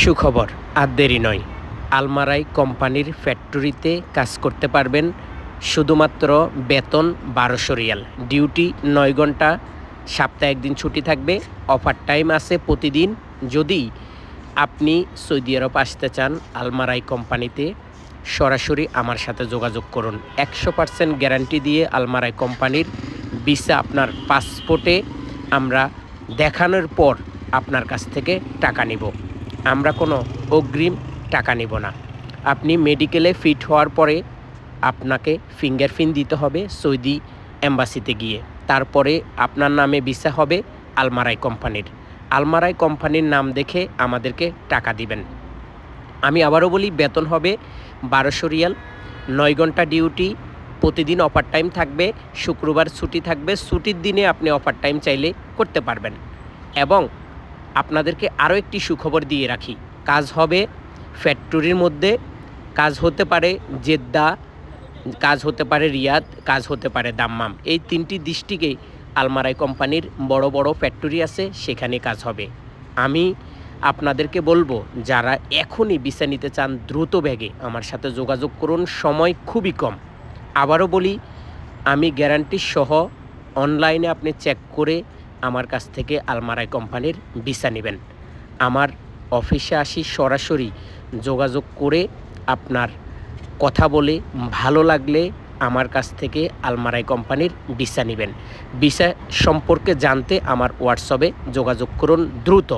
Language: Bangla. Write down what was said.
সুখবর, আর দেরি নয়। আলমারাই কোম্পানির ফ্যাক্টরিতে কাজ করতে পারবেন। শুধুমাত্র বেতন বারোশো রিয়াল। ডিউটি নয় ঘণ্টা, সপ্তাহে একদিন ছুটি থাকবে। অফার টাইম আছে প্রতিদিন। যদি আপনি সৌদি আরব আসতে চান, আলমারাই কোম্পানিতে সরাসরি আমার সাথে যোগাযোগ করুন। একশো পার্সেন্ট গ্যারান্টি দিয়ে আলমারাই কোম্পানির ভিসা আপনার পাসপোর্টে আমরা দেখানোর পর আপনার কাছ থেকে টাকা নিব। আমরা কোনো অগ্রিম টাকা নিব না। আপনি মেডিকেলে ফিট হওয়ার পরে আপনাকে ফিঙ্গারপ্রিন্ট দিতে হবে সৌদি এম্বাসিতে গিয়ে। তারপরে আপনার নামে ভিসা হবে আলমারাই কোম্পানির। আলমারাই কোম্পানির নাম দেখে আমাদেরকে টাকা দিবেন। আমি আবারও বলি, বেতন হবে বারোশো রিয়াল। নয় ঘণ্টা ডিউটি, প্রতিদিন অফার টাইম থাকবে, শুক্রবার ছুটি থাকবে। ছুটির দিনে আপনি অফার টাইম চাইলে করতে পারবেন। এবং আপনাদেরকে আরও একটি সুখবর দিয়ে রাখি। কাজ হবে ফ্যাক্টরির মধ্যে, কাজ হতে পারে জেদ্দা, কাজ হতে পারে রিয়াদ, কাজ হতে পারে দাম্মাম। এই তিনটি ডিস্ট্রিক্টেই আলমারাই কোম্পানির বড় বড় ফ্যাক্টরি আছে, সেখানে কাজ হবে। আমি আপনাদেরকে বলব, যারা এখনই ভিসা নিতে চান, দ্রুত ব্যাগে আমার সাথে যোগাযোগ করুন, সময় খুবই কম। আবারও বলি, আমি গ্যারান্টি সহ অনলাইনে আপনি চেক করে আমার কাছ থেকে আলমারাই কোম্পানির ভিসা নেবেন। আমার অফিসে আসি সরাসরি যোগাযোগ করে আপনার কথা বলে ভালো লাগলে আমার কাছ থেকে আলমারাই কোম্পানির ভিসা নেবেন। ভিসা সম্পর্কে জানতে আমার হোয়াটসঅ্যাপে যোগাযোগ করুন দ্রুত।